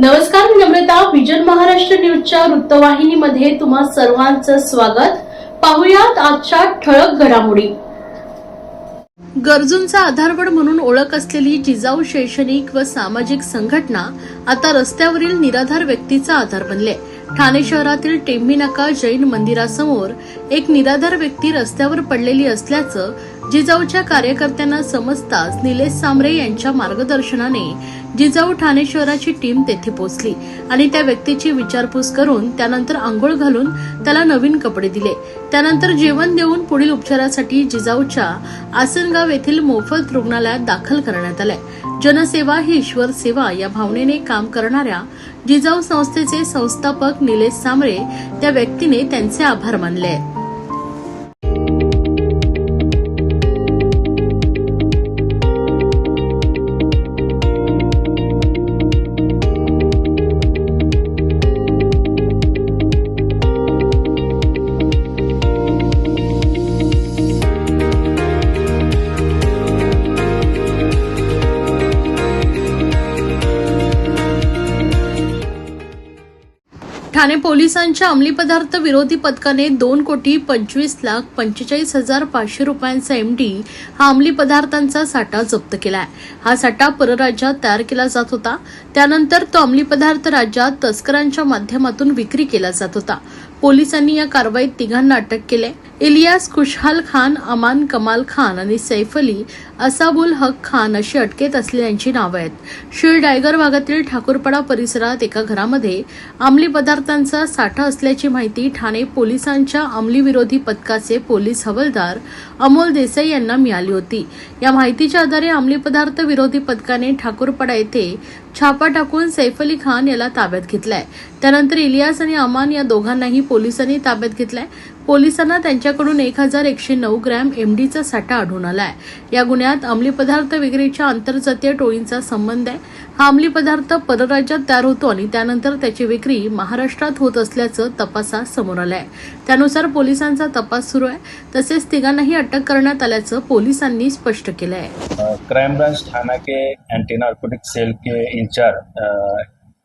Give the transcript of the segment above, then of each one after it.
नमस्कार मी नम्रता. विजन महाराष्ट्र न्यूजच्या वृत्तवाहिनीमध्ये तुम्हा सर्वांचं स्वागत. पाहुयात आजच्या ठळक घडामोडी. गरजूंचा आधारवड म्हणून ओळख असलेली जिजाऊ शैक्षणिक व सामाजिक संघटना आता रस्त्यावरील निराधार व्यक्तीचा आधार बनले. ठाणे शहरातील टेंभी नाका जैन मंदिरासमोर एक निराधार व्यक्ती रस्त्यावर पडलेली असल्याचं जिजाऊच्या कार्यकर्त्यांना समजताच निलेश सांबरे यांच्या मार्गदर्शनाने जिजाऊ ठाणे शहराची टीम तेथे पोहोचली आणि त्या व्यक्तीची विचारपूस करून त्यानंतर आंघोळ घालून त्याला नवीन कपडे दिले. त्यानंतर जेवण देऊन पुढील उपचारासाठी जिजाऊच्या आसनगाव येथील मोफत रुग्णालयात दाखल करण्यात आले. जनसेवा ही ईश्वर सेवा या भावनेने काम करणाऱ्या जिजाऊ संस्थेचे संस्थापक निलेश सामरे त्या व्यक्तीने त्यांचे आभार मानले. ठाणे पोलिसांच्या अंमली पदार्थ विरोधी पथकाने दोन कोटी पंचवीस लाख पंचेचाळीस हजार पाचशे रुपयांचा एमडी हा अंमली पदार्थांचा साठा जप्त केलाय. हा साठा परराज्यात तयार केला जात होता. त्यानंतर तो अंमली पदार्थ राज्यात तस्करांच्या माध्यमातून विक्री केला जात होता. पोलिसांनी या कारवाईत तिघांना अटक केली. इलियास खुशहाल खान अमान कमाल खान आणि सैफ अली असाबुल हक खान अशी अटकेत असलेल्यांची नावं आहेत. शिळ डायगर भागातील ठाकूरपाडा परिसरात एका घरामध्ये अंमली पदार्थांचा साठा असल्याची माहिती ठाणे पोलिसांच्या अंमली विरोधी पथकाचे पोलीस हवालदार अमोल देसाई यांना मिळाली होती. या माहितीच्या आधारे अंमली पदार्थ विरोधी पथकाने ठाकूरपाडा येथे छापा टाकून सैफ अली खान याला ताब्यात घेतलाय. त्यानंतर इलियास आणि अमान या दोघांनाही पोलिसांनी ताब्यात घेतलाय. पोलिसांना त्यांच्याकडून एक हजार एकशे नऊ ग्रॅम एमडीचा साठा आढळून आलाय. या गुन्ह्यात अंमली पदार्थ विक्रीच्या आंतरजातीय टोळींचा संबंध आहे. हा अंमली पदार्थ परराज्यात तयार होतो आणि त्यानंतर त्याची विक्री महाराष्ट्रात होत असल्याचं तपासात समोर आलंय. त्यानुसार पोलिसांचा तपास सुरू आहे. तसेच तिघांनाही अटक करण्यात आल्याचं पोलिसांनी स्पष्ट केलं आहे क्राइम ब्रांच थाना के एंटी नार्कोटिक सेल के इंचार्ज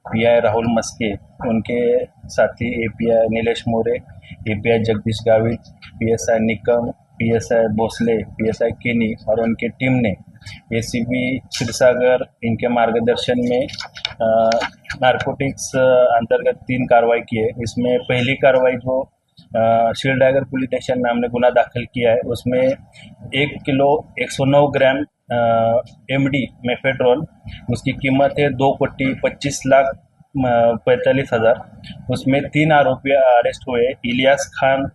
पीआई राहुल मस्के उनके साथी API Nilesh More API Jagdish Gavit, PSI Nikam, PSI Bhosale, PSI Kini और उनकी टीम ने एसीबी क्षीरसागर इनके मार्गदर्शन में नारकोटिक्स अंतर्गत तीन कार्रवाई की है। इसमें पहली कार्रवाई जो शील्ड टाइगर पुलिस स्टेशन में हमने गुना दाखिल किया है। उसमें एक kilo 109 gram M D mephedrone उसकी कीमत है दो कोटी पच्चीस लाख पैंतालीस हज़ार। उसमें तीन आरोपी अरेस्ट हुए इलियास खान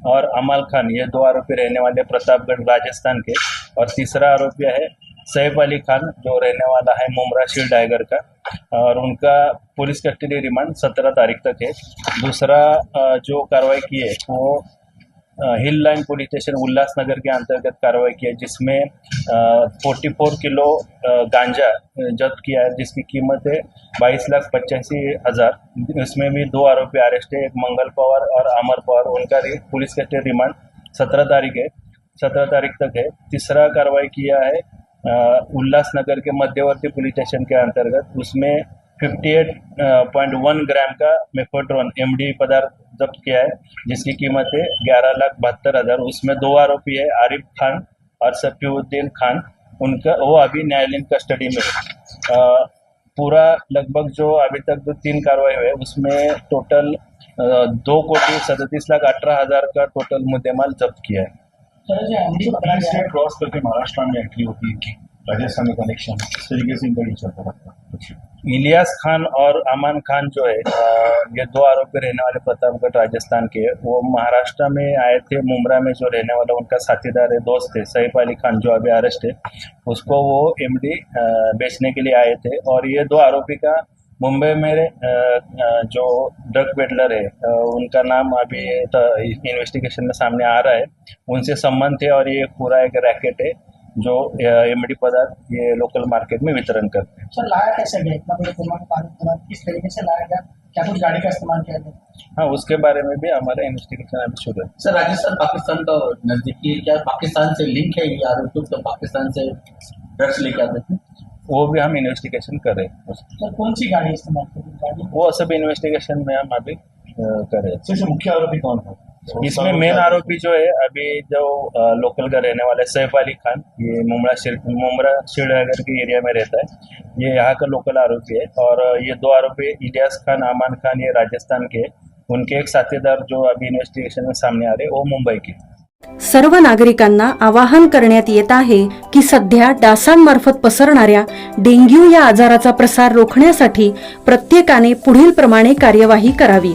और अमाल खान। ये दो आरोपी रहने वाले प्रतापगढ़, राजस्थान के। और तीसरा आरोपी है सैफ अली खान, जो रहने वाला है मुमरा शील टाइगर का। और उनका पुलिस कस्टडी रिमांड सत्रह तारीख तक है। दूसरा जो कार्रवाई की है, वो hill line police station Ulhasnagar के अंतर्गत कार्रवाई की है जिसमें फोर्टी फोर किलो गांजा जब्त किया है जिसकी कीमत है बाईस लाख पचासी हज़ार। इसमें भी दो आरोपी अरेस्ट है एक मंगल पवार और अमर पवार। उनका पुलिस कस्टडी रिमांड सत्रह तारीख है सत्रह तारीख तक है। तीसरा कार्रवाई किया है उल्लासनगर के मध्यवर्ती पुलिस स्टेशन के अंतर्गत उसमें 58.1 ग्राम का मेफोड्रोन एमडी पदार्थ जब्त किया है जिसकी कीमत है ग्यारह लाख बहत्तर हज़ार। उसमें दो आरोपी है आरिफ खान और सफीउद्दीन खान। उनका वो अभी न्यायालयीन कस्टडी में है। पूरा लगभग जो अभी तक जो तीन कार्रवाई हुए उसमें टोटल अ, दो कोटी सैंतीस लाख अठारह हज़ार का टोटल मुद्देमाल जब्त किया है। सर जो एमडी पकड़ा गया क्रॉस करके महाराष्ट्र में एंट्री होती है राजस्थान में कनेक्शन इस तरीके से इनका चलता रहता है। इलियास खान और अमान खान जो है ये दो आरोपी रहने वाले प्रतापगढ़, राजस्थान के। वो महाराष्ट्र में आए थे मुमरा में जो रहने वाला उनका साथीदार है, दोस्त है, सैफ अली खान, जो अभी अरेस्ट है, उसको वो एमडी बेचने के लिए आए थे। और ये दो आरोपी का मुंबई में जो ड्रग पेडलर है उनका नाम अभी इन्वेस्टिगेशन में सामने आ रहा है। उनसे संबंध है और ये पूरा एक रैकेट है। जो एमडी पदार्थ ये लोकल मार्केट में वितरण करते हैं। सर लाया कैसे गया? इतना बड़े का किस तरीके से लाया गया? क्या कुछ गाड़ी का इस्तेमाल किया गया? हाँ उसके बारे में भी हमारा इन्वेस्टिगेशन अभी शुरू है। सर राजस्थान पाकिस्तान का नजदीकी है क्या पाकिस्तान से लिंक है ये आरोपियों तो पाकिस्तान से ड्रग्स लेके आते थे वो भी हम इन्वेस्टिगेशन कर रहे हैं। सर कौन सी गाड़ी इस्तेमाल करी वो सब इन्वेस्टिगेशन में हम अभी कर रहे हैं। मुख्य आरोपी कौन है? इसमें मेन आरोपी जो है अभी जो लोकल का रहने वाला है सैफ अली खान ये मुमरा शिर मुमरा श्रीनगर के एरिया में रहता है ये यहाँ का लोकल आरोपी है और ये दो आरोपी इलियास खान अमान खान ये राजस्थान के। उनके एक साथीदार जो अभी इन्वेस्टिगेशन में सामने आ रहे वो मुंबई के। सर्व नागरिकांना आवाहन करण्यात येत आहे की सध्या डासांमार्फत पसरणाऱ्या डेंग्यू या आजाराचा प्रसार रोखण्यासाठी प्रत्येकाने पुढील प्रमाणे कार्यवाही करावी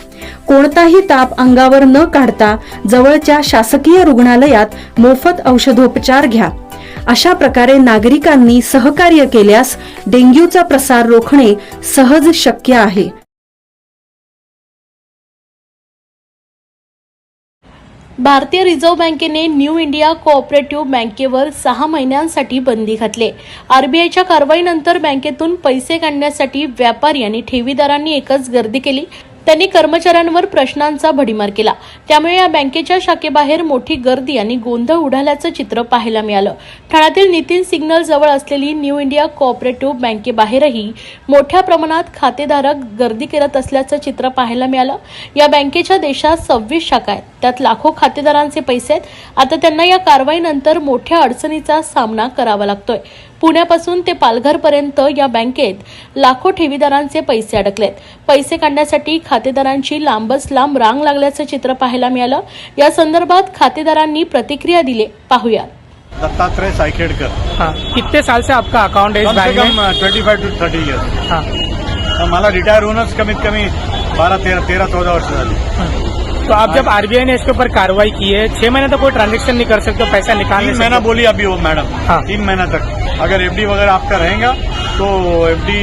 कोणताही ताप अंगावर न काढता जवळच्या शासकीय रुग्णालयात मोफत औषधोपचार घ्या. अशा प्रकारे नागरिकांनी सहकार्य केल्यास डेंग्यूचा प्रसार रोखणे सहज शक्य आहे. भारतीय रिझर्व्ह बँकेने न्यू इंडिया कोऑपरेटिव्ह बँकेवर सहा महिन्यांसाठी बंदी घातली. आरबीआयच्या कारवाईनंतर बँकेतून पैसे काढण्यासाठी व्यापारी आणि ठेवीदारांनी एकच गर्दी केली. त्यांनी कर्मचाऱ्यांवर प्रश्नांचा भडीमार केला. त्यामुळे या बँकेच्या शाखेबाहेर मोठी गर्दी आणि गोंधळ उडाल्याचं चित्र पाहायला मिळालं. ठाण्यातील नितीन सिग्नल जवळ असलेली न्यू इंडिया कोऑपरेटिव्ह बँकेबाहेरही मोठ्या प्रमाणात खातेधारक गर्दी करत असल्याचं चित्र पाहायला मिळालं. या बँकेच्या देशात सव्वीस शाखा आहेत. त्यात लाखो खातेदारांचे पैसे आहेत. आता त्यांना या कारवाईनंतर मोठ्या अडचणीचा सामना करावा लागतोय. पुण्यापासून ते पालघरपर्यंत या बँकेत लाखो ठेवीदारांचे पैसे अडकलेत. पैसे काढण्यासाठी खातेदारांची लांबच लांब रांग लागल्याचं चित्र पाहायला मिळालं. या संदर्भात खातेदारांनी प्रतिक्रिया दिली. पाहूया. दत्तात्रेय सायखेडकर. हाँ कितने साल से आपका अकाउंट है इस कम से बैंक में? कम twenty five to thirty years हाँ मला रिटायर होऊनच कमीत कमी बारा तेरा तेरा चौदा वर्ष झाली. तो आप जब आरबीआई ने इसके ऊपर कार्रवाई की है छह महीने तक कोई ट्रांजेक्शन नहीं कर सकते पैसा तीन महीना बोली अभी वो मैडम। हाँ। तीन महीना तक। अगर एफडी वगैरह आपका रहेगा तो एफडी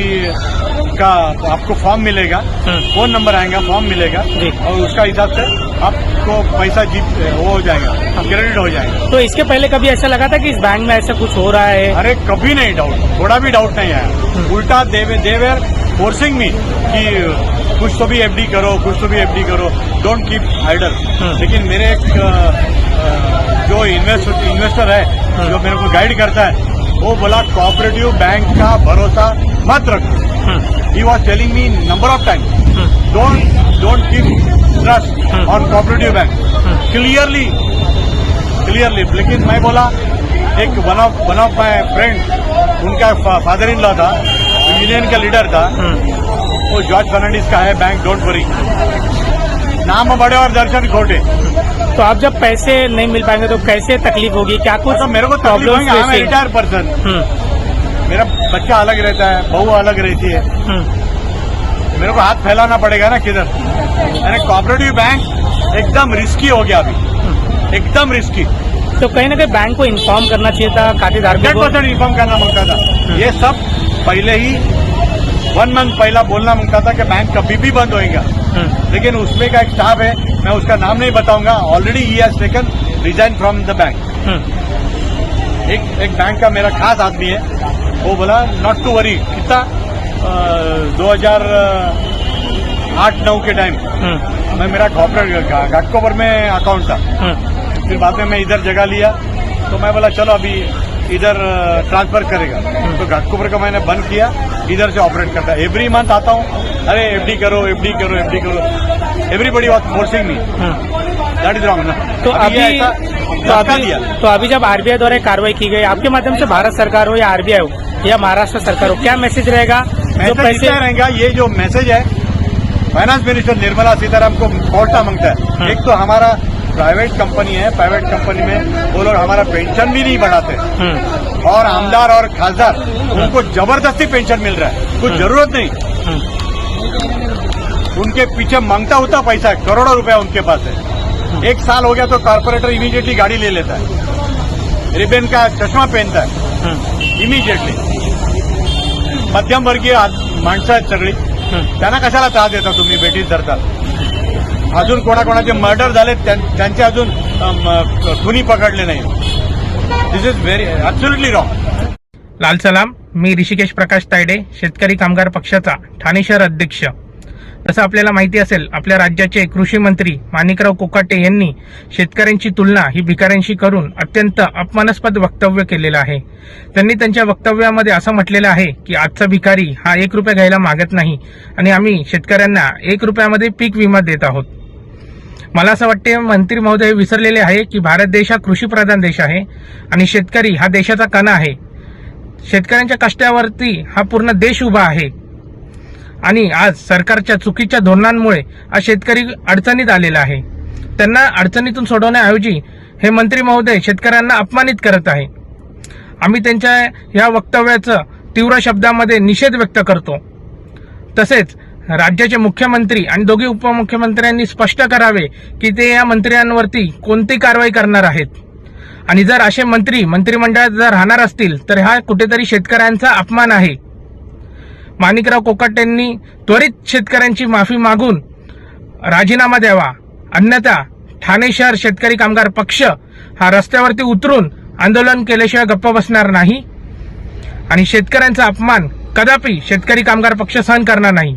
का आपको फॉर्म मिलेगा। हम्म। फ़ोन नंबर आएगा फॉर्म मिलेगा। और उसका हिसाब से आपको पैसा जीत वो हो जाएगा क्रेडिट हो जाएगा। तो इसके पहले कभी ऐसा लगा था कि इस बैंक में ऐसा कुछ हो रहा है? अरे कभी नहीं डाउट थोड़ा भी डाउट नहीं आया। उल्टा देवे देवेर फोर्सिंग मी कि कुछ तो भी एफडी करो कुछ तो भी एफडी करो। डोंट कीप आइडल हम्म। लेकिन मेरे एक जो इन्वेस्ट इन्वेस्टर है जो मेरे को गाइड करता है वो बोला कोऑपरेटिव बैंक का भरोसा मत रखो। हम्म, he was telling me number of time hmm, don't don't keep trust hmm. On cooperative bank clearly clearly लेकिन मैं बोला एक one of one of my friend उनका फादर इन लॉ था यूनियन का लीडर था हम्म। वो जॉर्ज फर्नांडिस का है बैंक डोंट वरी नाम बड़े और दर्शन खोटे. तो आप जब पैसे नहीं मिल पाएँगे तो कैसे तकलीफ़ होगी? क्या कुछ तो मेरे को प्रॉब्लम रिटायर पर्सन मेरा बच्चा अलग रहता है बहू अलग रहती है. मेरे को हाथ फैलाना पड़ेगा ना किधर? मैंने कोऑपरेटिव बैंक एकदम रिस्की हो गया अभी. एकदम रिस्की तो कहीं ना कहीं बैंक को इन्फॉर्म करना चाहिए था खातेदार हंड्रेड को। परसेंट इन्फॉर्म करना माँगता था. ये सब पहले ही वन मंथ पहला बोलना माँगता था कि बैंक कभी भी बंद होएगा। हम्म, लेकिन उसमें का एक स्टाफ है मैं उसका नाम नहीं बताऊँगा। Already he has taken resign from the bank एक एक बैंक का मेरा खास आदमी है। वो बोला नॉट टू वरी कितना? दो हज़ार आठ नौ के टाइम हम्म, मैं मेरा कॉपरेट घाटकोपर में अकाउंट था। हम्म, फिर बाद में मैं इधर जगह लिया। तो मैं बोला चलो अभी इधर ट्रांसफ़र करेगा। तो घाटकोपर का मैंने बंद किया इधर से ऑपरेट करता है। एवरी मंथ आता हूँ। अरे एफडी करो एफडी करो एफडी करो। Everybody was forcing me. That is wrong ना? तो अभी तो अभी दिया। तो अभी जब आरबीआई द्वारा कार्रवाई की गई आपके माध्यम से भारत सरकार हो या आरबीआई हो या महाराष्ट्र सरकार हो क्या मैसेज रहेगा? जो पैसे रहेगा ये जो मैसेज है फाइनेंस मिनिस्टर निर्मला सीताराम को कोर्टा माँगता हाँ। है। एक तो हमारा प्राइवेट कंपनी है प्राइवेट कंपनी में वो लोग हमारा पेंशन भी नहीं बढ़ाते। हम्म, और आमदार और खासदार उनको ज़बरदस्ती पेंशन मिल रहा है कुछ ज़रूरत नहीं। हम्म, उनके पीछे माँगता होता पैसा है करोड़ों रुपया उनके पास है। एक साल हो गया तो कॉर्पोरेटर इमीडिएटली गाड़ी ले लेता है। रिबन का चश्मा पहनता है। हम्म, इमिजिएटली मध्यम वर्गीय माणसं आहेत सगळी हम्म. त्यांना कशाला त्रास देता तुम्ही बेटीस धरतात अजून कोणाकोणाचे मर्डर झाले त्यां- त्यांचे अजून कुणी खुनी पकडले नाही. This is very absolutely wrong लाल सलाम मी ऋषिकेश प्रकाश तायडे शेतकरी कामगार पक्षाचा ठाणे शहर अध्यक्ष. जसं आपल्याला माहिती असेल आपल्या राज्याचे कृषी मंत्री माणिकराव कोकाटे यांनी शेतकऱ्यांची तुलना ही भिकाऱ्यांशी करून अत्यंत अपमानास्पद वक्तव्य केलेलं आहे. त्यांनी त्यांच्या वक्तव्यामध्ये असं म्हटलेलं आहे की आजचा भिकारी हा एक रुपया घ्यायला मागत नाही आणि आम्ही शेतकऱ्यांना एक रुपयामध्ये पीक विमा देत आहोत. मला असं वाटते मंत्री महोदय विसरलेले आहे की भारत देश हा कृषीप्रधान देश आहे आणि शेतकरी हा देशाचा कणा आहे. शेतकऱ्यांच्या कष्टावरती हा पूर्ण देश उभा आहे. आणि आज सरकारच्या चुकीच्या धोरणांमुळे हा शेतकरी अडचणीत आलेला आहे. त्यांना अडचणीतून सोडवण्याऐवजी हे मंत्री महोदय शेतकऱ्यांना अपमानित करत आहे. आम्ही त्यांच्या या वक्तव्याचं तीव्र शब्दामध्ये निषेध व्यक्त करतो. तसेच राज्याचे मुख्यमंत्री आणि दोघे उपमुख्यमंत्र्यांनी स्पष्ट करावे की ते या मंत्र्यांवरती कोणती कारवाई करणार आहेत. आणि जर असे मंत्री मंत्रिमंडळात जर राहणार असतील तर हा कुठेतरी शेतकऱ्यांचा अपमान आहे. माणिकराव कोकाटेंनी त्वरित शेतकऱ्यांची माफी मागून राजीनामा द्यावा. अन्यथा ठाणे शहर शेतकरी कामगार पक्ष हा रस्त्यावरती उतरून आंदोलन केल्याशिवाय गप्प बसणार नाही. आणि शेतकऱ्यांचा अपमान कदापि शेतकरी कामगार पक्ष सहन करणार नाही.